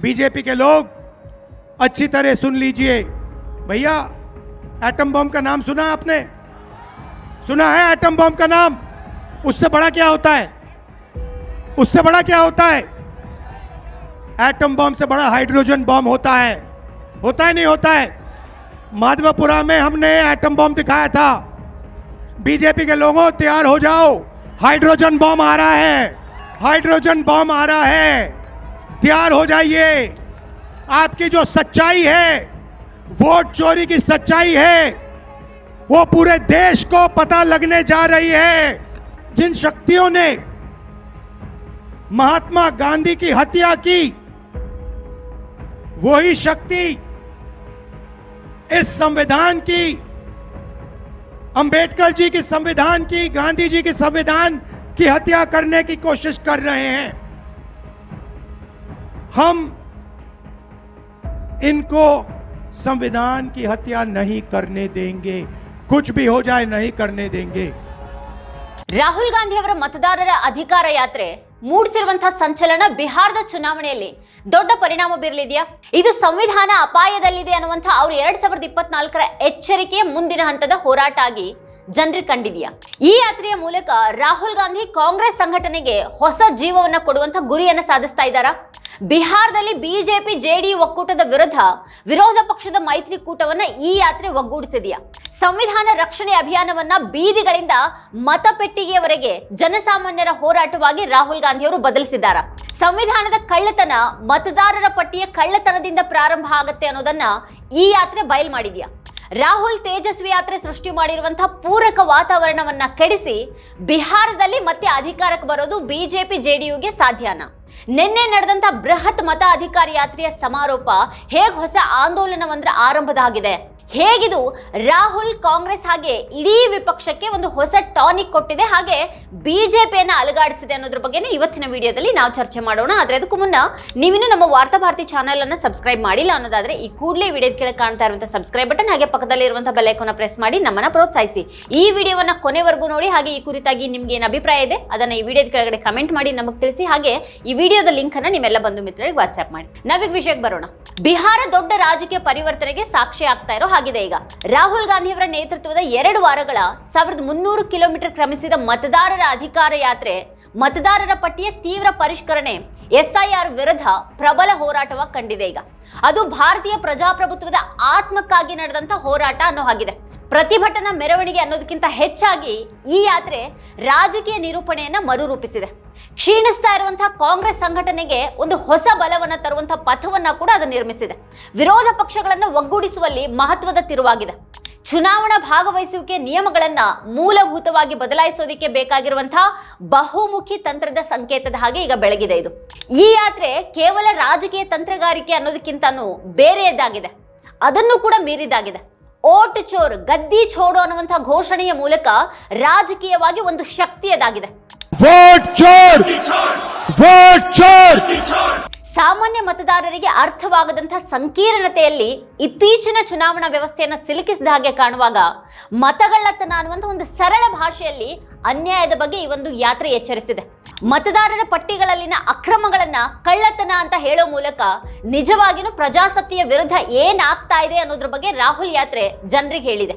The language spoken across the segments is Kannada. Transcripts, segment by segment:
बीजेपी के लोग अच्छी तरह सुन लीजिए। भैया एटम बम का नाम सुना आपने? सुना है एटम बम का नाम? उससे बड़ा क्या होता है? उससे बड़ा क्या होता है? एटम बम से बड़ा हाइड्रोजन बम होता है। होता है, नहीं होता है? माधवपुरा में हमने एटम बम दिखाया था। बीजेपी के लोगों, तैयार हो जाओ। हाइड्रोजन बम आ रहा है। हाइड्रोजन बम आ रहा है। तैयार हो जाइए। आपकी जो सच्चाई है, वोट चोरी की सच्चाई है, वो पूरे देश को पता लगने जा रही है। जिन शक्तियों ने महात्मा गांधी की हत्या की, वही शक्ति इस संविधान की, अंबेडकर जी की संविधान की, गांधी जी की संविधान की हत्या करने की कोशिश कर रहे हैं। हम इनको संविधान की हत्या नहीं करने देंगे कुछ भी हो जाए नहीं करने देंगे ರಾಹುಲ್ ಗಾಂಧಿ ಅವರ ಮತದಾರರ ಅಧಿಕಾರ ಯಾತ್ರೆ ಮೂಡಿಸಿರುವಂತಹ ಸಂಚಲನ ಬಿಹಾರದ ಚುನಾವಣೆಯಲ್ಲಿ ದೊಡ್ಡ ಪರಿಣಾಮ ಬೀರಲಿದೆಯಾ ಇದು ಸಂವಿಧಾನ ಅಪಾಯದಲ್ಲಿದೆ ಅನ್ನುವಂಥ ಅವ್ರ ಎರಡ್ ಸಾವಿರದ ಇಪ್ಪತ್ನಾಲ್ಕರ ಎಚ್ಚರಿಕೆಯ ಮುಂದಿನ ಹಂತದ ಹೋರಾಟ ಆಗಿ ಜನರಿಗೆ ಕಂಡಿದೆಯಾ ಈ ಯಾತ್ರೆಯ ಮೂಲಕ ರಾಹುಲ್ ಗಾಂಧಿ ಕಾಂಗ್ರೆಸ್ ಸಂಘಟನೆಗೆ ಹೊಸ ಜೀವವನ್ನ ಕೊಡುವಂತ ಗುರಿಯನ್ನ ಸಾಧಿಸ್ತಾ ಇದ್ದಾರಾ ಬಿಹಾರದಲ್ಲಿ ಬಿಜೆಪಿ ಡಿ ಒಕ್ಕೂಟದ ವಿರುದ್ಧ ವಿರೋಧ ಪಕ್ಷದ ಮೈತ್ರಿಕೂಟವನ್ನ ಈ ಯಾತ್ರೆ ಒಗ್ಗೂಡಿಸಿದೆಯಾ? ಸಂವಿಧಾನ ರಕ್ಷಣೆ ಅಭಿಯಾನವನ್ನ ಬೀದಿಗಳಿಂದ ಮತಪೆಟ್ಟಿಗೆಯವರೆಗೆ ಜನಸಾಮಾನ್ಯರ ಹೋರಾಟವಾಗಿ ರಾಹುಲ್ ಗಾಂಧಿಯವರು ಬದಲಿಸಿದ್ದಾರೆ? ಸಂವಿಧಾನದ ಕಳ್ಳತನ ಮತದಾರರ ಪಟ್ಟಿಯ ಕಳ್ಳತನದಿಂದ ಪ್ರಾರಂಭ ಆಗತ್ತೆ ಅನ್ನೋದನ್ನ ಈ ಯಾತ್ರೆ ಬಯಲು ಮಾಡಿದ್ಯಾ? ರಾಹುಲ್ ತೇಜಸ್ವಿ ಯಾತ್ರೆ ಸೃಷ್ಟಿ ಮಾಡಿರುವಂತಹ ಪೂರಕ ವಾತಾವರಣವನ್ನ ಕೆಡಿಸಿ ಬಿಹಾರದಲ್ಲಿ ಮತ್ತೆ ಅಧಿಕಾರಕ್ಕೆ ಬರೋದು ಬಿಜೆಪಿ ಜೆಡಿಯುಗೆ ಸಾಧ್ಯನಾ? ನಿನ್ನೆ ನಡೆದಂತ ಬೃಹತ್ ಮತ ಅಧಿಕಾರ ಯಾತ್ರೆಯ ಸಮಾರೋಪ ಹೇಗ್ ಹೊಸ ಆಂದೋಲನವಂದ್ರ ಆರಂಭದಾಗಿದೆ ಹೇಗಿದು ರಾಹುಲ್ ಕಾಂಗ್ರೆಸ್ ಹಾಗೆ ಇಡೀ ವಿಪಕ್ಷಕ್ಕೆ ಒಂದು ಹೊಸ ಟಾನಿಕ್ ಕೊಟ್ಟಿದೆ? ಹಾಗೆ ಬಿಜೆಪಿಯನ್ನ ಅಲುಗಾಡಿಸಿದೆ ಅನ್ನೋದ್ರ ಬಗ್ಗೆನೇ ಇವತ್ತಿನ ವಿಡಿಯೋದಲ್ಲಿ ನಾವು ಚರ್ಚೆ ಮಾಡೋಣ. ಆದರೆ ಅದಕ್ಕೂ ಮುನ್ನ ನೀವಿನ್ನೂ ನಮ್ಮ ವಾರ್ತಾ ಭಾರತಿ ಚಾನೆಲ್ ಅನ್ನು ಸಬ್ಸ್ಕ್ರೈಬ್ ಮಾಡಿಲ್ಲ ಅನ್ನೋದಾದ್ರೆ ಈ ಕೂಡಲೇ ವಿಡಿಯೋದ ಕೆಳಗೆ ಕಾಣ್ತಾ ಇರುವಂತಹ ಸಬ್ಸ್ಕ್ರೈಬ್ ಬಟನ್, ಹಾಗೆ ಪಕ್ಕದಲ್ಲಿ ಇರುವಂತಹ ಬೆಲ್ ಐಕಾನ್ ಪ್ರೆಸ್ ಮಾಡಿ ನಮ್ಮನ್ನ ಪ್ರೋತ್ಸಾಹಿಸಿ. ಈ ವಿಡಿಯೋವನ್ನ ಕೊನೆವರೆಗೂ ನೋಡಿ, ಹಾಗೆ ಈ ಕುರಿತಾಗಿ ನಿಮ್ಗೆ ಏನು ಅಭಿಪ್ರಾಯ ಇದೆ ಅದನ್ನ ಈ ವಿಡಿಯೋದ ಕೆಳಗಡೆ ಕಮೆಂಟ್ ಮಾಡಿ ನಮಗೆ ತಿಳಿಸಿ, ಹಾಗೆ ಈ ವಿಡಿಯೋದ ಲಿಂಕ್ ಅನ್ನ ನಿಮ್ಮೆಲ್ಲ ಬಂಧು ಮಿತ್ರರಿಗೆ ವಾಟ್ಸ್ಆಪ್ ಮಾಡಿ. ನಾವೀಗ ವಿಷಯಕ್ಕೆ ಬರೋಣ. ಬಿಹಾರ ದೊಡ್ಡ ರಾಜಕೀಯ ಪರಿವರ್ತನೆಗೆ ಸಾಕ್ಷಿ ಆಗ್ತಾ ಇರೋ ಹಾಗಿದೆ ಈಗ. ರಾಹುಲ್ ಗಾಂಧಿ ಅವರ ನೇತೃತ್ವದ ಎರಡು ವಾರಗಳ ಸಾವಿರದ ಮುನ್ನೂರು ಕಿಲೋಮೀಟರ್ ಕ್ರಮಿಸಿದ ಮತದಾರರ ಅಧಿಕಾರ ಯಾತ್ರೆ, ಮತದಾರರ ಪಟ್ಟಿಯ ತೀವ್ರ ಪರಿಷ್ಕರಣೆ, ಎಸ್ಐಆರ್ ವಿರುದ್ಧ ಪ್ರಬಲ ಹೋರಾಟವಾಗಿ ಕಂಡಿದೆ ಈಗ. ಅದು ಭಾರತೀಯ ಪ್ರಜಾಪ್ರಭುತ್ವದ ಆತ್ಮಕ್ಕಾಗಿ ನಡೆದಂತ ಹೋರಾಟ ಅನ್ನೋ ಹಾಗಿದೆ. ಪ್ರತಿಭಟನಾ ಮೆರವಣಿಗೆ ಅನ್ನೋದಕ್ಕಿಂತ ಹೆಚ್ಚಾಗಿ ಈ ಯಾತ್ರೆ ರಾಜಕೀಯ ನಿರೂಪಣೆಯನ್ನ ಮರುರೂಪಿಸಿದೆ. ಕ್ಷೀಣಿಸ್ತಾ ಇರುವಂತಹ ಕಾಂಗ್ರೆಸ್ ಸಂಘಟನೆಗೆ ಒಂದು ಹೊಸ ಬಲವನ್ನ ತರುವಂತಹ ಪಥವನ್ನ ಕೂಡ ಅದು ನಿರ್ಮಿಸಿದೆ. ವಿರೋಧ ಪಕ್ಷಗಳನ್ನು ಒಗ್ಗೂಡಿಸುವಲ್ಲಿ ಮಹತ್ವದ ತಿರುವಾಗಿದೆ. ಚುನಾವಣಾ ಭಾಗವಹಿಸುವಿಕೆ ನಿಯಮಗಳನ್ನ ಮೂಲಭೂತವಾಗಿ ಬದಲಾಯಿಸೋದಿಕ್ಕೆ ಬೇಕಾಗಿರುವಂತಹ ಬಹುಮುಖಿ ತಂತ್ರದ ಸಂಕೇತದ ಹಾಗೆ ಈಗ ಬೆಳಗಿದೆ ಇದು. ಈ ಯಾತ್ರೆ ಕೇವಲ ರಾಜಕೀಯ ತಂತ್ರಗಾರಿಕೆ ಅನ್ನೋದಕ್ಕಿಂತ ಬೇರೆಯದಾಗಿದೆ ಅದನ್ನು ಕೂಡ ಮೀರಿದಾಗಿದೆ ಓಟ್ ಚೋರ್ ಗದ್ದಿ ಚೋಡು ಅನ್ನುವಂತಹ ಘೋಷಣೆಯ ಮೂಲಕ ರಾಜಕೀಯವಾಗಿ ಒಂದು ಶಕ್ತಿಯದಾಗಿದೆ. ಸಾಮಾನ್ಯ ಮತದಾರರಿಗೆ ಅರ್ಥವಾಗದಂತಹ ಸಂಕೀರ್ಣತೆಯಲ್ಲಿ ಇತ್ತೀಚಿನ ಚುನಾವಣಾ ವ್ಯವಸ್ಥೆಯನ್ನು ಸಿಲುಕಿಸಿದ ಹಾಗೆ ಕಾಣುವಾಗ ಮತಗಳ್ಳತನ ಅನ್ನುವಂಥ ಒಂದು ಸರಳ ಭಾಷೆಯಲ್ಲಿ ಅನ್ಯಾಯದ ಬಗ್ಗೆ ಈ ಒಂದು ಯಾತ್ರೆ ಎಚ್ಚರಿಸಿದೆ. ಮತದಾರರ ಪಟ್ಟಿಗಳಲ್ಲಿನ ಅಕ್ರಮಗಳನ್ನ ಕಳ್ಳತನ ಅಂತ ಹೇಳೋ ಮೂಲಕ ನಿಜವಾಗಿಯೂ ಪ್ರಜಾಸತ್ತೆಯ ವಿರುದ್ಧ ಏನಾಗ್ತಾ ಇದೆ ಅನ್ನೋದ್ರ ಬಗ್ಗೆ ರಾಹುಲ್ ಯಾತ್ರೆ ಜನರಿಗೆ ಹೇಳಿದೆ.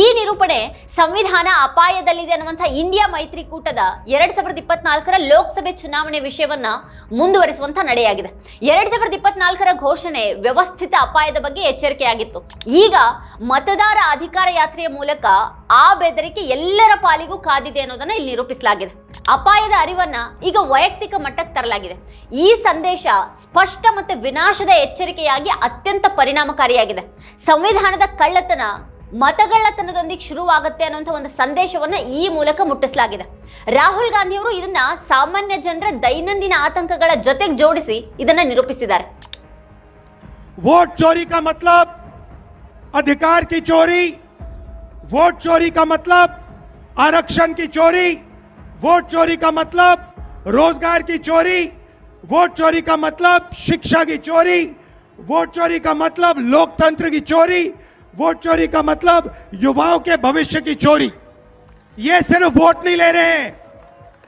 ಈ ನಿರೂಪಣೆ ಸಂವಿಧಾನ ಅಪಾಯದಲ್ಲಿದೆ ಅನ್ನುವಂಥ ಇಂಡಿಯಾ ಮೈತ್ರಿಕೂಟದ ಎರಡ್ ಸಾವಿರದ ಇಪ್ಪತ್ನಾಲ್ಕರ ಲೋಕಸಭೆ ಚುನಾವಣೆ ವಿಷಯವನ್ನ ಮುಂದುವರಿಸುವಂತ ನಡೆಯಾಗಿದೆ. ಎರಡ್ ಸಾವಿರದ ಇಪ್ಪತ್ನಾಲ್ಕರ ಘೋಷಣೆ ವ್ಯವಸ್ಥಿತ ಅಪಾಯದ ಬಗ್ಗೆ ಎಚ್ಚರಿಕೆಯಾಗಿತ್ತು ಈಗ ಮತದಾರ ಅಧಿಕಾರ ಯಾತ್ರೆಯ ಮೂಲಕ ಆ ಬೆದರಿಕೆ ಎಲ್ಲರ ಪಾಲಿಗೂ ಕಾದಿದೆ ಅನ್ನೋದನ್ನ ಇಲ್ಲಿ ನಿರೂಪಿಸಲಾಗಿದೆ. ಅಪಾಯದ ಅರಿವನ್ನ ಈಗ ವೈಯಕ್ತಿಕ ಮಟ್ಟಕ್ಕೆ ತರಲಾಗಿದೆ ಈ ಸಂದೇಶ ಸ್ಪಷ್ಟ ಮತ್ತೆ ವಿನಾಶದ ಎಚ್ಚರಿಕೆಯಾಗಿ ಅತ್ಯಂತ ಪರಿಣಾಮಕಾರಿಯಾಗಿದೆ ಸಂವಿಧಾನದ ಕಳ್ಳತನ ಮತಗಳ್ಳತನದೊಂದಿಗೆ ಶುರುವಾಗುತ್ತೆ ಅನ್ನುವಂಥ ಒಂದು ಸಂದೇಶವನ್ನ ಈ ಮೂಲಕ ಮುಟ್ಟಿಸಲಾಗಿದೆ ರಾಹುಲ್ ಗಾಂಧಿ ಅವರು ಇದನ್ನ ಸಾಮಾನ್ಯ ಜನರ ದೈನಂದಿನ ಆತಂಕಗಳ ಜೊತೆಗೆ ಜೋಡಿಸಿ ಇದನ್ನ ನಿರೂಪಿಸಿದ್ದಾರೆ वोट चोरी का मतलब अधिकार की चोरी वोट चोरी का मतलब आरक्षण की चोरी वोट चोरी का मतलब रोजगार की चोरी वोट चोरी का मतलब शिक्षा की चोरी वोट चोरी का मतलब लोकतंत्र की चोरी वोट चोरी का मतलब युवाओं के भविष्य की चोरी ये सिर्फ वोट नहीं ले रहे हैं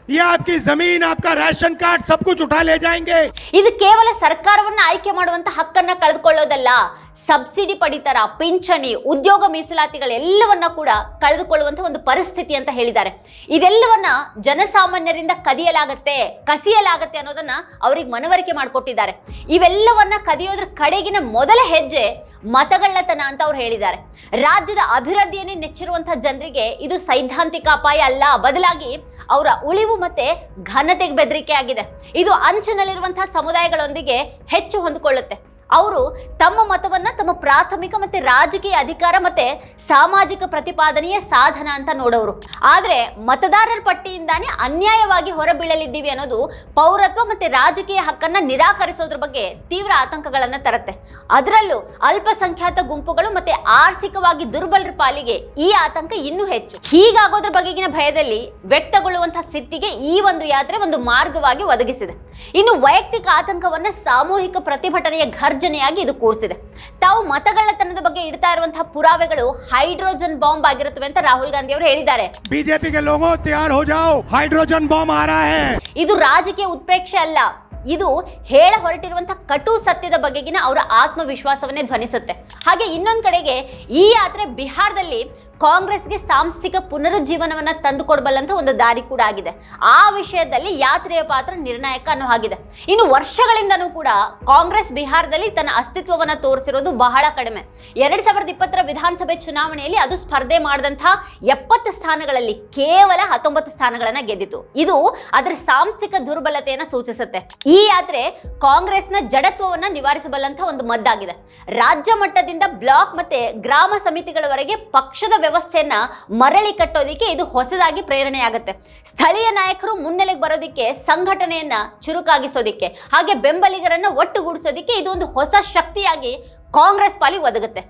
ये आपकी जमीन आपका राशन कार्ड सब कुछ उठा ले जाएंगे ಇದು ಕೇವಲ ಸರ್ಕಾರವನ್ನ ಆಯ್ಕೆ ಮಾಡುವಂತ ಹಕ್ಕನ್ನ ಕಳೆದುಕೊಳ್ಳೋದಲ್ಲ ಸಬ್ಸಿಡಿ ಪಡಿತರ, ಪಿಂಚಣಿ, ಉದ್ಯೋಗ ಮೀಸಲಾತಿಗಳೆಲ್ಲವನ್ನ ಕೂಡ ಕಳೆದುಕೊಳ್ಳುವಂತ ಒಂದು ಪರಿಸ್ಥಿತಿ ಅಂತ ಹೇಳಿದ್ದಾರೆ. ಇದೆಲ್ಲವನ್ನ ಜನಸಾಮಾನ್ಯರಿಂದ ಕದಿಯಲಾಗತ್ತೆ, ಕಸಿಯಲಾಗತ್ತೆ ಅನ್ನೋದನ್ನ ಅವ್ರಿಗೆ ಮನವರಿಕೆ ಮಾಡಿಕೊಟ್ಟಿದ್ದಾರೆ. ಇವೆಲ್ಲವನ್ನ ಕದಿಯೋದ್ರ ಕಡೆಗಿನ ಮೊದಲ ಹೆಜ್ಜೆ ಮತಗಳ್ಳತನ ಅಂತ ಅವ್ರು ಹೇಳಿದ್ದಾರೆ. ರಾಜ್ಯದ ಅಭಿವೃದ್ಧಿಯನ್ನೇ ನೆಚ್ಚಿರುವಂತಹ ಜನರಿಗೆ ಇದು ಸೈದ್ಧಾಂತಿಕ ಅಪಾಯ ಅಲ್ಲ, ಬದಲಾಗಿ ಅವರ ಉಳಿವು ಮತ್ತೆ ಘನತೆಗೆ ಬೆದರಿಕೆ ಆಗಿದೆ. ಇದು ಅಂಚಿನಲ್ಲಿರುವಂತಹ ಸಮುದಾಯಗಳೊಂದಿಗೆ ಹೆಚ್ಚು ಹೊಂದಿಕೊಳ್ಳುತ್ತೆ. ಅವರು ತಮ್ಮ ಮತವನ್ನ ತಮ್ಮ ಪ್ರಾಥಮಿಕ ಮತ್ತೆ ರಾಜಕೀಯ ಅಧಿಕಾರ ಮತ್ತೆ ಸಾಮಾಜಿಕ ಪ್ರತಿಪಾದನೆಯ ಸಾಧನ ಅಂತ ನೋಡೋರು. ಆದರೆ ಮತದಾರರ ಪಟ್ಟಿಯಿಂದಾನೇ ಅನ್ಯಾಯವಾಗಿ ಹೊರಬೀಳಲಿದ್ದೀವಿ ಅನ್ನೋದು ಪೌರತ್ವ ಮತ್ತೆ ರಾಜಕೀಯ ಹಕ್ಕನ್ನ ನಿರಾಕರಿಸೋದ್ರ ಬಗ್ಗೆ ತೀವ್ರ ಆತಂಕಗಳನ್ನ ತರುತ್ತೆ. ಅದರಲ್ಲೂ ಅಲ್ಪಸಂಖ್ಯಾತ ಗುಂಪುಗಳು ಮತ್ತೆ ಆರ್ಥಿಕವಾಗಿ ದುರ್ಬಲರ ಪಾಲಿಗೆ ಈ ಆತಂಕ ಇನ್ನೂ ಹೆಚ್ಚು. ಹೀಗಾಗೋದ್ರ ಬಗೆಗಿನ ಭಯದಲ್ಲಿ ವ್ಯಕ್ತಗೊಳ್ಳುವಂತಹ ಸಿಟ್ಟಿಗೆ ಈ ಒಂದು ಯಾತ್ರೆ ಒಂದು ಮಾರ್ಗವಾಗಿ ಒದಗಿಸಿದೆ. ಇನ್ನು ವೈಯಕ್ತಿಕ ಆತಂಕವನ್ನ ಸಾಮೂಹಿಕ ಪ್ರತಿಭಟನೆಯ ತರ್ಜನೆಯಾಗಿ ಇದು ಕೂರಿಸಿದೆ. ತಾವು ಮತಗಳ್ಳತನದ ಬಗ್ಗೆ ಇಡ್ತಾ ಇರುವಂತಹ ಪುರಾವೆಗಳು ಹೈಡ್ರೋಜನ್ ಬಾಂಬ್ ಆಗಿರುತ್ತವೆ ಅಂತ ರಾಹುಲ್ ಗಾಂಧಿ ಅವರು ಹೇಳಿದ್ದಾರೆ. ಬಿಜೆಪಿಗೆ ಲೋಗೋ ತಯಾರ್ ಹೋ ಜಾವ್ ಹೈಡ್ರೋಜನ್ ಬಾಂಬ್ ಆ ರಹಾ. ಹೈ ಇದು ರಾಜಕೀಯ ಉತ್ಪ್ರೇಕ್ಷೆ ಅಲ್ಲ ಇದು ಹೇಳ ಹೊರಟಿರುವಂತಹ ಕಟು ಸತ್ಯದ ಬಗೆಗಿನ ಅವರ ಆತ್ಮವಿಶ್ವಾಸವನ್ನೇ ಧ್ವನಿಸುತ್ತೆ. ಹಾಗೆ ಇನ್ನೊಂದು ಕಡೆಗೆ ಈ ಯಾತ್ರೆ ಬಿಹಾರದಲ್ಲಿ ಕಾಂಗ್ರೆಸ್ಗೆ ಸಾಂಸ್ಥಿಕ ಪುನರುಜ್ಜೀವನವನ್ನ ತಂದುಕೊಡಬಲ್ಲಂತ ಒಂದು ದಾರಿ ಕೂಡ ಆಗಿದೆ. ಆ ವಿಷಯದಲ್ಲಿ ಯಾತ್ರೆಯ ಪಾತ್ರ ನಿರ್ಣಾಯಕ ಅನ್ನೋ ಆಗಿದೆ ಇನ್ನು ವರ್ಷಗಳಿಂದನೂ ಕೂಡ ಕಾಂಗ್ರೆಸ್ ಬಿಹಾರದಲ್ಲಿ ತನ್ನ ಅಸ್ತಿತ್ವವನ್ನ ತೋರಿಸಿರೋದು ಬಹಳ ಕಡಿಮೆ. ಎರಡ್ ಸಾವಿರದ ಇಪ್ಪತ್ತರ ವಿಧಾನಸಭೆ ಚುನಾವಣೆಯಲ್ಲಿ ಅದು ಸ್ಪರ್ಧೆ ಮಾಡಿದಂತಹ ಎಪ್ಪತ್ತು ಸ್ಥಾನಗಳಲ್ಲಿ ಕೇವಲ ಹತ್ತೊಂಬತ್ತು ಸ್ಥಾನಗಳನ್ನ ಗೆದ್ದಿತು. ಇದು ಅದರ ಸಾಂಸ್ಥಿಕ ದುರ್ಬಲತೆಯನ್ನ ಸೂಚಿಸುತ್ತೆ. ಈ ಯಾತ್ರೆ ಕಾಂಗ್ರೆಸ್ನ ಜಡತ್ವವನ್ನ ನಿವಾರಿಸಬಲ್ಲಂತ ಒಂದು ಮದ್ದಾಗಿದೆ. ರಾಜ್ಯ ಮಟ್ಟದಿಂದ ಬ್ಲಾಕ್ ಮತ್ತೆ ಗ್ರಾಮ ಸಮಿತಿಗಳವರೆಗೆ ಪಕ್ಷದ ವ್ಯವಸ್ಥೆಯನ್ನ ಮರಳಿ ಕಟ್ಟೋದಿಕ್ಕೆ ಇದು ಹೊಸದಾಗಿ ಪ್ರೇರಣೆಯಾಗುತ್ತೆ. ಸ್ಥಳೀಯ ನಾಯಕರು ಮುನ್ನೆಲೆಗೆ ಬರೋದಿಕ್ಕೆ, ಸಂಘಟನೆಯನ್ನ ಚುರುಕಾಗಿಸೋದಿಕ್ಕೆ, ಹಾಗೆ ಬೆಂಬಲಿಗರನ್ನ ಒಟ್ಟುಗೂಡಿಸೋದಿಕ್ಕೆ ಇದು ಒಂದು ಹೊಸ ಶಕ್ತಿಯಾಗಿ ಕಾಂಗ್ರೆಸ್ ಪಾಲಿ ಒದಗುತ್ತೆ.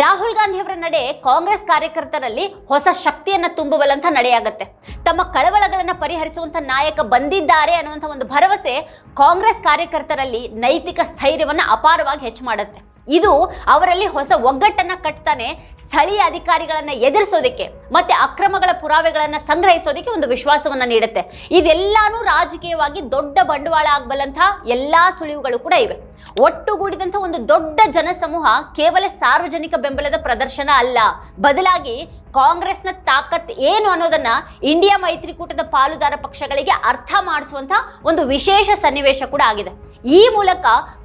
ರಾಹುಲ್ ಗಾಂಧಿಯವರ ನಡೆ ಕಾಂಗ್ರೆಸ್ ಕಾರ್ಯಕರ್ತರಲ್ಲಿ ಹೊಸ ಶಕ್ತಿಯನ್ನ ತುಂಬಬಲ್ಲಂಥ ನಡೆಯಾಗುತ್ತೆ. ತಮ್ಮ ಕಳವಳಗಳನ್ನ ಪರಿಹರಿಸುವಂಥ ನಾಯಕ ಬಂದಿದ್ದಾರೆ ಅನ್ನುವಂಥ ಒಂದು ಭರವಸೆ ಕಾಂಗ್ರೆಸ್ ಕಾರ್ಯಕರ್ತರಲ್ಲಿ ನೈತಿಕ ಸ್ಥೈರ್ಯವನ್ನ ಅಪಾರವಾಗಿ ಹೆಚ್ಚು ಮಾಡುತ್ತೆ. ಇದು ಅವರಲ್ಲಿ ಹೊಸ ಒಗ್ಗಟ್ಟನ್ನ ಕಟ್ತಾನೆ ಸ್ಥಳೀಯ ಅಧಿಕಾರಿಗಳನ್ನ ಎದುರಿಸೋದಕ್ಕೆ ಮತ್ತೆ ಅಕ್ರಮಗಳ ಪುರಾವೆಗಳನ್ನ ಸಂಗ್ರಹಿಸೋದಕ್ಕೆ ಒಂದು ವಿಶ್ವಾಸವನ್ನ ನೀಡುತ್ತೆ. ಇದೆಲ್ಲಾನು ರಾಜಕೀಯವಾಗಿ ದೊಡ್ಡ ಬಂಡವಾಳ ಆಗಬಲ್ಲಂತಹ ಎಲ್ಲಾ ಸುಳಿವುಗಳು ಕೂಡ ಇವೆ. ಒಟ್ಟುಗೂಡಿದಂಥ ಒಂದು ದೊಡ್ಡ ಜನಸಮೂಹ ಕೇವಲ ಸಾರ್ವಜನಿಕ ಬೆಂಬಲದ ಪ್ರದರ್ಶನ ಅಲ್ಲ. ಬದಲಾಗಿ ಕಾಂಗ್ರೆಸ್ನ ತಾಕತ್ ಏನು ಅನ್ನೋದನ್ನ ಇಂಡಿಯಾ ಮೈತ್ರಿಕೂಟದ ಪಾಲುದಾರ ಪಕ್ಷಗಳಿಗೆ ಅರ್ಥ ಮಾಡಿಸುವಂತ ಒಂದು ವಿಶೇಷ ಸನ್ನಿವೇಶ ಕೂಡ ಆಗಿದೆ. ಈ ಮೂಲಕ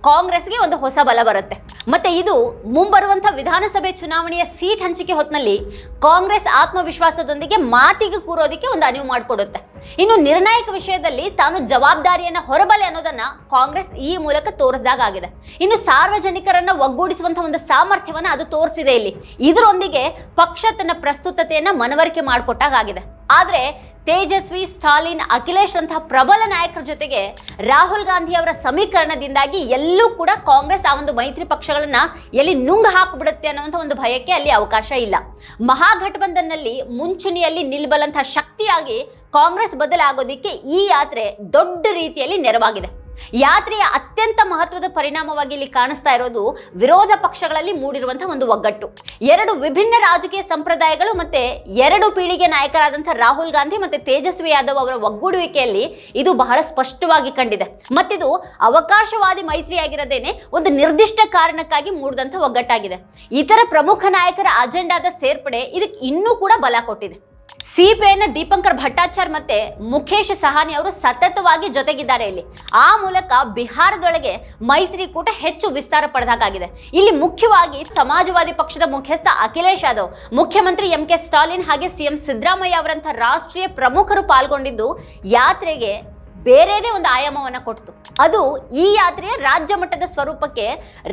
ಕಾಂಗ್ರೆಸ್ಗೆ ಒಂದು ಹೊಸ ಬಲ ಬರುತ್ತೆ. ಮತ್ತೆ ಇದು ಮುಂಬರುವಂತ ವಿಧಾನಸಭೆ ಚುನಾವಣೆಯ ಸೀಟ್ ಹಂಚಿಕೆ ಹೊತ್ತಿನಲ್ಲಿ ಕಾಂಗ್ರೆಸ್ ಆತ್ಮವಿಶ್ವಾಸದೊಂದಿಗೆ ಮಾತಿಗೆ ಕೂರೋದಕ್ಕೆ ಒಂದು ಅನುವು ಮಾಡಿಕೊಡುತ್ತೆ. ಇನ್ನು ನಿರ್ಣಾಯಕ ವಿಷಯದಲ್ಲಿ ತಾನು ಜವಾಬ್ದಾರಿಯನ್ನ ಹೊರಬಲೆ ಅನ್ನೋದನ್ನ ಕಾಂಗ್ರೆಸ್ ಈ ಮೂಲಕ ತೋರಿಸಿದಾಗ ಆಗಿದೆ ಇನ್ನು ಸಾರ್ವಜನಿಕರನ್ನ ಒಗ್ಗೂಡಿಸುವಂತಹ ಒಂದು ಸಾಮರ್ಥ್ಯವನ್ನ ಅದು ತೋರಿಸಿದೆ ಇಲ್ಲಿ. ಇದರೊಂದಿಗೆ ಪಕ್ಷ ತನ್ನ ಪ್ರಸ್ತುತತೆಯನ್ನ ಮನವರಿಕೆ ಮಾಡಿಕೊಟ್ಟಾಗ ಆಗಿದೆ ಆದ್ರೆ ತೇಜಸ್ವಿ, ಸ್ಟಾಲಿನ್, ಅಖಿಲೇಶ್ ಅಂತಹ ಪ್ರಬಲ ನಾಯಕರ ಜೊತೆಗೆ ರಾಹುಲ್ ಗಾಂಧಿ ಅವರ ಸಮೀಕರಣದಿಂದಾಗಿ ಎಲ್ಲೂ ಕೂಡ ಕಾಂಗ್ರೆಸ್ ಆ ಒಂದು ಮೈತ್ರಿ ಪಕ್ಷಗಳನ್ನ ಎಲ್ಲಿ ನುಂಗ್ ಹಾಕಿಬಿಡುತ್ತೆ ಅನ್ನುವಂಥ ಒಂದು ಭಯಕ್ಕೆ ಅಲ್ಲಿ ಅವಕಾಶ ಇಲ್ಲ. ಮಹಾಗಠಬಂಧನ್ನಲ್ಲಿ ಮುಂಚೂಣಿಯಲ್ಲಿ ನಿಲ್ಬಲಂತಹ ಶಕ್ತಿಯಾಗಿ ಕಾಂಗ್ರೆಸ್ ಬದಲಾಗೋದಿಕ್ಕೆ ಈ ಯಾತ್ರೆ ದೊಡ್ಡ ರೀತಿಯಲ್ಲಿ ನೆರವಾಗಿದೆ. ಯಾತ್ರೆಯ ಅತ್ಯಂತ ಮಹತ್ವದ ಪರಿಣಾಮವಾಗಿ ಇಲ್ಲಿ ಕಾಣಿಸ್ತಾ ಇರೋದು ವಿರೋಧ ಪಕ್ಷಗಳಲ್ಲಿ ಮೂಡಿರುವಂತಹ ಒಂದು ಒಗ್ಗಟ್ಟು. ಎರಡು ವಿಭಿನ್ನ ರಾಜಕೀಯ ಸಂಪ್ರದಾಯಗಳು ಮತ್ತೆ ಎರಡು ಪೀಳಿಗೆ ನಾಯಕರಾದಂತಹ ರಾಹುಲ್ ಗಾಂಧಿ ಮತ್ತೆ ತೇಜಸ್ವಿ ಯಾದವ್ ಅವರ ಒಗ್ಗೂಡುವಿಕೆಯಲ್ಲಿ ಇದು ಬಹಳ ಸ್ಪಷ್ಟವಾಗಿ ಕಂಡಿದೆ. ಮತ್ತಿದು ಅವಕಾಶವಾದಿ ಮೈತ್ರಿಯಾಗಿರದೇನೆ ಒಂದು ನಿರ್ದಿಷ್ಟ ಕಾರಣಕ್ಕಾಗಿ ಮೂಡಿದಂಥ ಒಗ್ಗಟ್ಟಾಗಿದೆ. ಇತರ ಪ್ರಮುಖ ನಾಯಕರ ಅಜೆಂಡಾದ ಸೇರ್ಪಡೆ ಇದಕ್ಕೆ ಇನ್ನೂ ಕೂಡ ಬಲ ಕೊಟ್ಟಿದೆ. ಸಿಪಿಐನ ದೀಪಂಕರ್ ಭಟ್ಟಾಚಾರ್ ಮತ್ತೆ ಮುಖೇಶ್ ಸಹಾನಿ ಅವರು ಸತತವಾಗಿ ಜೊತೆಗಿದ್ದಾರೆ ಇಲ್ಲಿ. ಆ ಮೂಲಕ ಬಿಹಾರದೊಳಗೆ ಮೈತ್ರಿಕೂಟ ಹೆಚ್ಚು ವಿಸ್ತಾರ ಪಡೆದಾಗಿದೆ ಇಲ್ಲಿ ಮುಖ್ಯವಾಗಿ ಸಮಾಜವಾದಿ ಪಕ್ಷದ ಮುಖ್ಯಸ್ಥ ಅಖಿಲೇಶ್ ಯಾದವ್, ಮುಖ್ಯಮಂತ್ರಿ ಎಂ ಕೆ ಸ್ಟಾಲಿನ್ ಹಾಗೆ ಸಿಎಂ ಸಿದ್ದರಾಮಯ್ಯ ಅವರಂತಹ ರಾಷ್ಟ್ರೀಯ ಪ್ರಮುಖರು ಪಾಲ್ಗೊಂಡಿದ್ದು ಯಾತ್ರೆಗೆ ಬೇರೆದೇ ಒಂದು ಆಯಾಮವನ್ನು ಕೊಡ್ತು. ಅದು ಈ ಯಾತ್ರೆಯ ರಾಜ್ಯ ಮಟ್ಟದ ಸ್ವರೂಪಕ್ಕೆ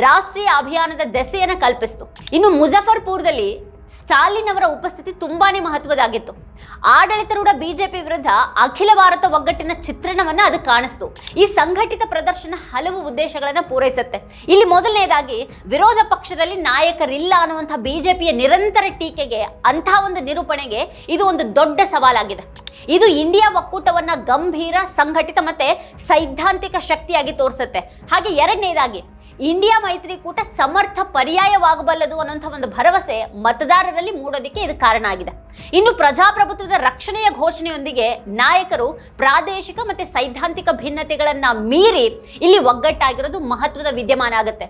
ರಾಷ್ಟ್ರೀಯ ಅಭಿಯಾನದ ದೆಸೆಯನ್ನು ಕಲ್ಪಿಸಿತು. ಇನ್ನು ಮುಜಫರ್ಪುರದಲ್ಲಿ ಸ್ಟಾಲಿನ್ ಅವರ ಉಪಸ್ಥಿತಿ ತುಂಬಾನೇ ಮಹತ್ವದಾಗಿತ್ತು ಆಡಳಿತಾರೂಢ ಬಿಜೆಪಿ ವಿರುದ್ಧ ಅಖಿಲ ಭಾರತ ಒಗ್ಗಟ್ಟಿನ ಚಿತ್ರಣವನ್ನ ಅದು ಕಾಣಿಸ್ತು. ಈ ಸಂಘಟಿತ ಪ್ರದರ್ಶನ ಹಲವು ಉದ್ದೇಶಗಳನ್ನು ಪೂರೈಸುತ್ತೆ. ಇಲ್ಲಿ ಮೊದಲನೇದಾಗಿ, ವಿರೋಧ ಪಕ್ಷದಲ್ಲಿ ನಾಯಕರಿಲ್ಲ ಅನ್ನುವಂಥ ಬಿಜೆಪಿಯ ನಿರಂತರ ಟೀಕೆಗೆ ಅಂತಹ ಒಂದು ನಿರೂಪಣೆಗೆ ಇದು ಒಂದು ದೊಡ್ಡ ಸವಾಲಾಗಿದೆ. ಇದು ಇಂಡಿಯಾ ಒಕ್ಕೂಟವನ್ನ ಗಂಭೀರ, ಸಂಘಟಿತ ಮತ್ತೆ ಸೈದ್ಧಾಂತಿಕ ಶಕ್ತಿಯಾಗಿ ತೋರಿಸುತ್ತೆ. ಹಾಗೆ ಎರಡನೇದಾಗಿ ಇಂಡಿಯಾ ಮೈತ್ರಿಕೂಟ ಸಮರ್ಥ ಪರ್ಯಾಯವಾಗಬಲ್ಲದು ಅನ್ನುವಂಥ ಒಂದು ಭರವಸೆ ಮತದಾರರಲ್ಲಿ ಮೂಡೋದಕ್ಕೆ ಇದು ಕಾರಣ ಆಗಿದೆ. ಇನ್ನು ಪ್ರಜಾಪ್ರಭುತ್ವದ ರಕ್ಷಣೆಯ ಘೋಷಣೆಯೊಂದಿಗೆ ನಾಯಕರು ಪ್ರಾದೇಶಿಕ ಮತ್ತೆ ಸೈದ್ಧಾಂತಿಕ ಭಿನ್ನತೆಗಳನ್ನ ಮೀರಿ ಇಲ್ಲಿ ಒಗ್ಗಟ್ಟಾಗಿರೋದು ಮಹತ್ವದ ವಿದ್ಯಮಾನ ಆಗುತ್ತೆ.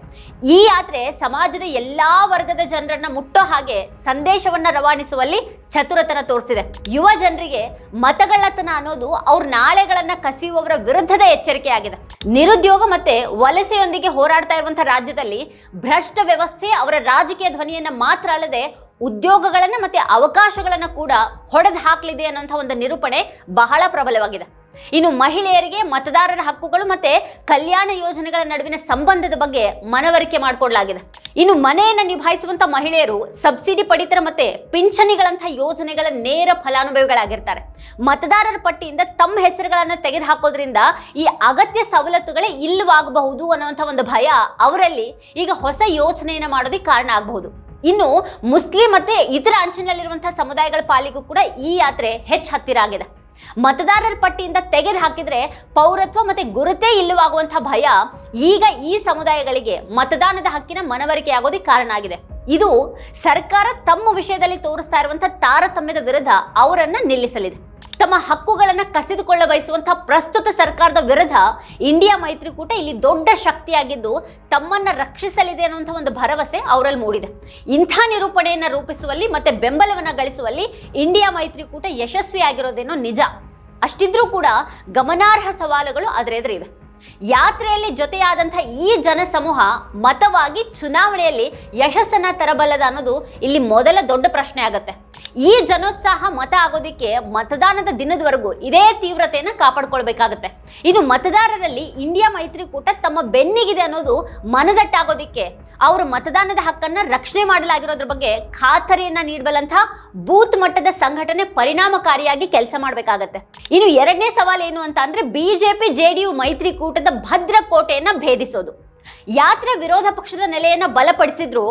ಈ ಯಾತ್ರೆ ಸಮಾಜದ ಎಲ್ಲಾ ವರ್ಗದ ಜನರನ್ನ ಮುಟ್ಟೋ ಹಾಗೆ ಸಂದೇಶವನ್ನ ರವಾನಿಸುವಲ್ಲಿ ಚತುರತನ ತೋರಿಸಿದೆ. ಯುವ ಜನರಿಗೆ ಮತಗಳತನ ಅನ್ನೋದು ಅವ್ರ ನಾಳೆಗಳನ್ನ ಕಸಿಯುವವರ ವಿರುದ್ಧದ ಎಚ್ಚರಿಕೆ ಆಗಿದೆ ನಿರುದ್ಯೋಗ ಮತ್ತೆ ವಲಸೆಯೊಂದಿಗೆ ಹೋರಾಡ್ತಾ ಇರುವಂತಹ ರಾಜ್ಯದಲ್ಲಿ ಭ್ರಷ್ಟ ವ್ಯವಸ್ಥೆ, ಅವರ ರಾಜಕೀಯ ಧ್ವನಿಯನ್ನ ಮಾತ್ರ ಅಲ್ಲದೆ ಉದ್ಯೋಗಗಳನ್ನ ಮತ್ತೆ ಅವಕಾಶಗಳನ್ನ ಕೂಡ ಹೊಡೆದು ಹಾಕಲಿದೆ ಅನ್ನೋಂಥ ಒಂದು ನಿರೂಪಣೆ ಬಹಳ ಪ್ರಬಲವಾಗಿದೆ. ಇನ್ನು ಮಹಿಳೆಯರಿಗೆ ಮತದಾರರ ಹಕ್ಕುಗಳು ಮತ್ತೆ ಕಲ್ಯಾಣ ಯೋಜನೆಗಳ ನಡುವಿನ ಸಂಬಂಧದ ಬಗ್ಗೆ ಮನವರಿಕೆ ಮಾಡಿಕೊಡ್ಲಾಗಿದೆ. ಇನ್ನು ಮನೆಯನ್ನು ನಿಭಾಯಿಸುವಂತ ಮಹಿಳೆಯರು ಸಬ್ಸಿಡಿ ಪಡಿತರ ಮತ್ತೆ ಪಿಂಚಣಿಗಳಂತಹ ಯೋಜನೆಗಳ ನೇರ ಫಲಾನುಭವಿಗಳಾಗಿರ್ತಾರೆ. ಮತದಾರರ ಪಟ್ಟಿಯಿಂದ ತಮ್ಮ ಹೆಸರುಗಳನ್ನು ತೆಗೆದು ಹಾಕೋದ್ರಿಂದ ಈ ಅಗತ್ಯ ಸವಲತ್ತುಗಳೇ ಇಲ್ಲವಾಗಬಹುದು ಅನ್ನುವಂಥ ಒಂದು ಭಯ ಅವರಲ್ಲಿ ಈಗ ಹೊಸ ಯೋಜನೆಯನ್ನು ಮಾಡೋದಕ್ಕೆ ಕಾರಣ ಆಗಬಹುದು. ಇನ್ನು ಮುಸ್ಲಿಂ ಮತ್ತೆ ಇತರ ಅಂಚಿನಲ್ಲಿರುವಂತಹ ಸಮುದಾಯಗಳ ಪಾಲಿಗೂ ಕೂಡ ಈ ಯಾತ್ರೆ ಹೆಚ್ಚು ಹತ್ತಿರ ಆಗಿದೆ. ಮತದಾರರ ಪಟ್ಟಿಯಿಂದ ತೆಗೆದು ಹಾಕಿದ್ರೆ ಪೌರತ್ವ ಮತ್ತೆ ಗುರುತೇ ಇಲ್ಲವಾಗುವಂತಹ ಭಯ ಈಗ ಈ ಸಮುದಾಯಗಳಿಗೆ ಮತದಾನದ ಹಕ್ಕಿನ ಮನವರಿಕೆ ಆಗೋದಕ್ಕೆ ಕಾರಣ ಆಗಿದೆ. ಇದು ಸರ್ಕಾರ ತಮ್ಮ ವಿಷಯದಲ್ಲಿ ತೋರಿಸ್ತಾ ಇರುವಂತಹ ತಾರತಮ್ಯದ ವಿರುದ್ಧ ಅವರನ್ನ ನಿಲ್ಲಿಸಲಿದೆ. ತಮ್ಮ ಹಕ್ಕುಗಳನ್ನು ಕಸಿದುಕೊಳ್ಳ ಬಯಸುವಂತಹ ಪ್ರಸ್ತುತ ಸರ್ಕಾರದ ವಿರುದ್ಧ ಇಂಡಿಯಾ ಮೈತ್ರಿಕೂಟ ಇಲ್ಲಿ ದೊಡ್ಡ ಶಕ್ತಿಯಾಗಿದ್ದು ತಮ್ಮನ್ನ ರಕ್ಷಿಸಲಿದೆ ಅನ್ನುವಂಥ ಒಂದು ಭರವಸೆ ಅವರಲ್ಲಿ ಮೂಡಿದೆ. ಇಂಥ ನಿರೂಪಣೆಯನ್ನು ರೂಪಿಸುವಲ್ಲಿ ಮತ್ತೆ ಬೆಂಬಲವನ್ನ ಗಳಿಸುವಲ್ಲಿ ಇಂಡಿಯಾ ಮೈತ್ರಿಕೂಟ ಯಶಸ್ವಿಯಾಗಿರೋದೇನೋ ನಿಜ. ಅಷ್ಟಿದ್ರೂ ಕೂಡ ಗಮನಾರ್ಹ ಸವಾಲುಗಳು ಅದರ ಎದುರಿವೆ ಯಾತ್ರೆಯಲ್ಲಿ ಜೊತೆಯಾದಂಥ ಈ ಜನಸಮೂಹ ಮತವಾಗಿ ಚುನಾವಣೆಯಲ್ಲಿ ಯಶಸ್ಸನ್ನ ತರಬಲ್ಲದ ಅನ್ನೋದು ಇಲ್ಲಿ ಮೊದಲ ದೊಡ್ಡ ಪ್ರಶ್ನೆ ಆಗತ್ತೆ. ಈ ಜನೋತ್ಸಾಹ ಮತ ಆಗೋದಿಕ್ಕೆ ಮತದಾನದ ದಿನದವರೆಗೂ ಇದೇ ತೀವ್ರತೆಯನ್ನು ಕಾಪಾಡ್ಕೊಳ್ಬೇಕಾಗತ್ತೆ. ಇನ್ನು ಮತದಾರರಲ್ಲಿ ಇಂಡಿಯಾ ಮೈತ್ರಿಕೂಟ ತಮ್ಮ ಬೆನ್ನಿಗಿದೆ ಅನ್ನೋದು ಮನದಟ್ಟಾಗೋದಿಕ್ಕೆ ಅವರು ಮತದಾನದ ಹಕ್ಕನ್ನ ರಕ್ಷಣೆ ಮಾಡಲಾಗಿರೋದ್ರ ಬಗ್ಗೆ ಖಾತರಿಯನ್ನ ನೀಡಬಲ್ಲಂಥ ಬೂತ್ ಮಟ್ಟದ ಸಂಘಟನೆ ಪರಿಣಾಮಕಾರಿಯಾಗಿ ಕೆಲಸ ಮಾಡಬೇಕಾಗತ್ತೆ. ಇನ್ನು ಎರಡನೇ ಸವಾಲು ಏನು ಅಂತ ಅಂದ್ರೆ ಬಿಜೆಪಿ ಜೆಡಿಯು ಮೈತ್ರಿಕೂಟದ ಭದ್ರ ಕೋಟೆಯನ್ನ ಭೇದಿಸೋದು. ಯಾತ್ರೆ ವಿರೋಧ ಪಕ್ಷದ ನೆಲೆಯನ್ನ ಬಲಪಡಿಸಿದ್ರು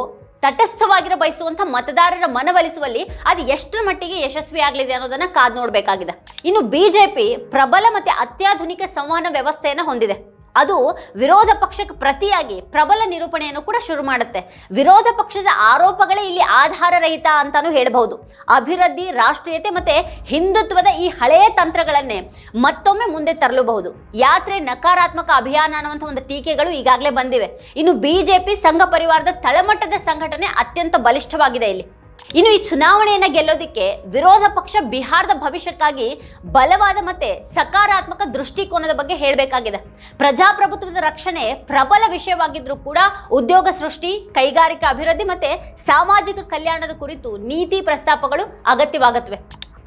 ತಟಸ್ಥವಾಗಿರ ಬಯಸುವಂತ ಮತದಾರರ ಮನವೊಲಿಸುವಲ್ಲಿ ಅದು ಎಷ್ಟರ ಮಟ್ಟಿಗೆ ಯಶಸ್ವಿ ಆಗಲಿದೆ ಅನ್ನೋದನ್ನ ಕಾದ್ ನೋಡಬೇಕಾಗಿದೆ. ಇನ್ನು ಬಿಜೆಪಿ ಪ್ರಬಲ ಮತ್ತೆ ಅತ್ಯಾಧುನಿಕ ಸಂವಹನ ವ್ಯವಸ್ಥೆಯನ್ನ ಹೊಂದಿದೆ. ಅದು ವಿರೋಧ ಪಕ್ಷಕ್ಕೆ ಪ್ರತಿಯಾಗಿ ಪ್ರಬಲ ನಿರೂಪಣೆಯನ್ನು ಕೂಡ ಶುರು ಮಾಡುತ್ತೆ. ವಿರೋಧ ಪಕ್ಷದ ಆರೋಪಗಳೇ ಇಲ್ಲಿ ಆಧಾರರಹಿತ ಅಂತಾನೂ ಹೇಳಬಹುದು. ಅಭಿವೃದ್ಧಿ, ರಾಷ್ಟ್ರೀಯತೆ ಮತ್ತೆ ಹಿಂದುತ್ವದ ಈ ಹಳೆಯ ತಂತ್ರಗಳನ್ನೇ ಮತ್ತೊಮ್ಮೆ ಮುಂದೆ ತರಲಬಹುದು. ಯಾತ್ರೆ ನಕಾರಾತ್ಮಕ ಅಭಿಯಾನ ಅನ್ನುವಂಥ ಒಂದು ಟೀಕೆಗಳು ಈಗಾಗಲೇ ಬಂದಿವೆ. ಇನ್ನು ಬಿಜೆಪಿ ಸಂಘ ಪರಿವಾರದ ತಳಮಟ್ಟದ ಸಂಘಟನೆ ಅತ್ಯಂತ ಬಲಿಷ್ಠವಾಗಿದೆ ಇಲ್ಲಿ. ಇನ್ನು ಈ ಚುನಾವಣೆಯನ್ನ ಗೆಲ್ಲೋದಿಕ್ಕೆ ವಿರೋಧ ಪಕ್ಷ ಬಿಹಾರದ ಭವಿಷ್ಯಕ್ಕಾಗಿ ಬಲವಾದ ಮತ್ತೆ ಸಕಾರಾತ್ಮಕ ದೃಷ್ಟಿಕೋನದ ಬಗ್ಗೆ ಹೇಳಬೇಕಾಗಿದೆ. ಪ್ರಜಾಪ್ರಭುತ್ವದ ರಕ್ಷಣೆ ಪ್ರಬಲ ವಿಷಯವಾಗಿದ್ರೂ ಕೂಡ ಉದ್ಯೋಗ ಸೃಷ್ಟಿ, ಕೈಗಾರಿಕಾ ಅಭಿವೃದ್ಧಿ ಮತ್ತೆ ಸಾಮಾಜಿಕ ಕಲ್ಯಾಣದ ಕುರಿತು ನೀತಿ ಪ್ರಸ್ತಾಪಗಳು ಅಗತ್ಯವಾಗತ್ವೆ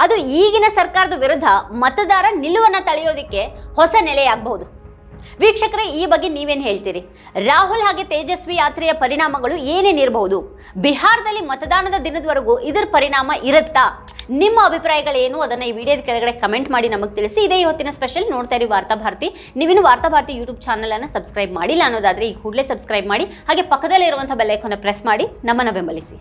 ಅದು ಈಗಿನ ಸರ್ಕಾರದ ವಿರುದ್ಧ ಮತದಾರ ನಿಲುವನ್ನು ತಳೆಯೋದಿಕ್ಕೆ ಹೊಸ ನೆಲೆಯಾಗಬಹುದು. ವೀಕ್ಷಕರೇ, ಈ ಬಗ್ಗೆ ನೀವೇನು ಹೇಳ್ತೀರಿ? ರಾಹುಲ್ ಹಾಗೆ ತೇಜಸ್ವಿ ಯಾತ್ರೆಯ ಪರಿಣಾಮಗಳು ಏನೇನಿರಬಹುದು ಬಿಹಾರದಲ್ಲಿ ಮತದಾನದ ದಿನದವರೆಗೂ ಇದರ ಪರಿಣಾಮ ಇರುತ್ತಾ? ನಿಮ್ಮ ಅಭಿಪ್ರಾಯಗಳೇನು? ಅದನ್ನ ಈ ವಿಡಿಯೋದ ಕೆಳಗಡೆ ಕಮೆಂಟ್ ಮಾಡಿ ನಮಗೆ ತಿಳಿಸಿ. ಇದೇ ಇವತ್ತಿನ ಸ್ಪೆಷಲ್ ನೋಡ್ತಾ ಇರಿ ವಾರ್ತಾ ಭಾರತಿ. ನೀವಿನ್ನು ವಾರ್ತಾ ಭಾರತಿ ಯೂಟ್ಯೂಬ್ ಚಾನಲ್ ಅನ್ನು ಸಬ್ಸ್ಕ್ರೈಬ್ ಮಾಡಿಲ್ಲ ಅನ್ನೋದಾದ್ರೆ ಈ ಕೂಡಲೇ ಸಬ್ಸ್ಕ್ರೈಬ್ ಮಾಡಿ. ಹಾಗೆ ಪಕ್ಕದಲ್ಲಿರುವಂತಹ ಬೆಲ್ಲೈಕನ್ನು ಪ್ರೆಸ್ ಮಾಡಿ. ನಮ್ಮನ್ನು ಬೆಂಬಲಿಸಿ.